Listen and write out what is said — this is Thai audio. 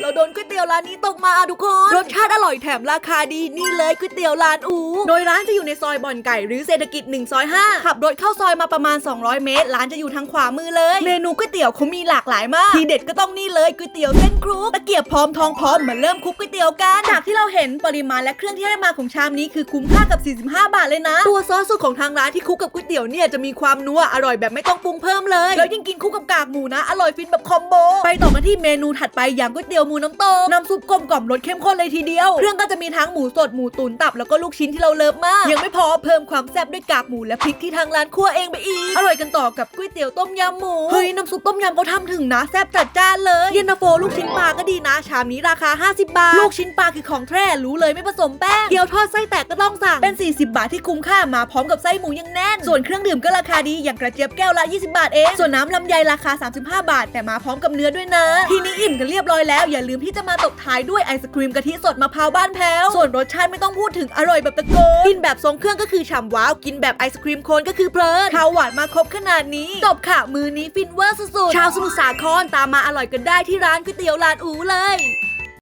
เราโดน ร้านนี้ตกมาอะทุกคน รสชาติอร่อยแถมราคาดีนี่เลยก๋วยเตี๋ยวร้านอูโดยร้านจะอยู่ในซอยบ่อนไก่หรือเศรษฐกิจ1ซอย5ขับรถเข้าซอยมาประมาณ 200 เมตร ร้านจะอยู่ทางขวามือเลย เมนูก๋วยเตี๋ยวเขามีหลากหลายมาก ทีเด็ดก็ต้องนี่เลยก๋วยเตี๋ยวเส้นคลุกตะเกียบพร้อมทองพร้อมมาเริ่มคลุกก๋วยเตี๋ยวกันจากที่เราเห็นปริมาณและเครื่องที่ให้มาของชามนี้คือคุ้มค่ากับ 45 บาทเลยนะ ตัวซอสสูตรของทางร้านที่คลุกกับก๋วยเตี๋ยวเนี่ยจะมีความนัวอร่อยแบบไม่ต้องปรุงเพิ่มเลย แล้วยิ่งกินคู่กับกากหมูนะ อร่อยฟินแบบคอมโบไปต่อกันที่เมนูถัดไปอย่างก๋วยเตี๋ยวหมูน้ำตกน้ำซุปกลมกล่อมรสเข้มข้นเลยทีเดียว เครื่องก็จะมีทั้งหมูสดหมูตุ๋นตับแล้วก็ลูกชิ้นที่เราเลิฟมาก ยังไม่พอเพิ่มความแซ่บด้วยกากหมูและพริกที่ทางร้านคั่วเองไปอีก อร่อยกันต่อกับก๋วยเตี๋ยวต้มยำหมู เฮ้ยน้ำซุปต้มยำเขาทำถึงนะแซ่บจัดจ้านเลย เย็นตาโฟลูกชิ้นปลาก็ดีนะ ชามนี้ราคา 50 บาท ลูกชิ้นปลาคือของแท้รู้เลยไม่ผสมแป้ง เกี๊ยวทอดไส้แตกก็ต้องสั่ง เป็น 40 บาทที่คุ้มค่ามาพร้อมกับไส้หมูยังแน่น ส่วนเครื่องดื่มก็ราคาดีอย่างกระเจี๊ยบแก้วละ 20 บาทเอง ส่วนน้ำลำไยราคา 35 บาท แต่มาพร้อมกับเนื้อด้วยนะ ทีนี้อิ่มกันเรียบร้อยแล้วอย่าลืมที่จะมาตบท้ายด้วยไอศครีมกะทิสดมะพร้าวบ้านแพ้ว ส่วนรสชาติไม่ต้องพูดถึงอร่อยแบบตะโกนกินแบบทรงเครื่องก็คือฉ่ำว้าว กินแบบไอศครีมโคนก็คือเพลินข้าวหวานมาครบขนาดนี้ จบค่ะมือนี้ฟินเวอร์สุดๆ ชาวสมุทรสาครตามมาอร่อยกันได้ที่ร้านก๋วยเตี๋ยวลานอูเลย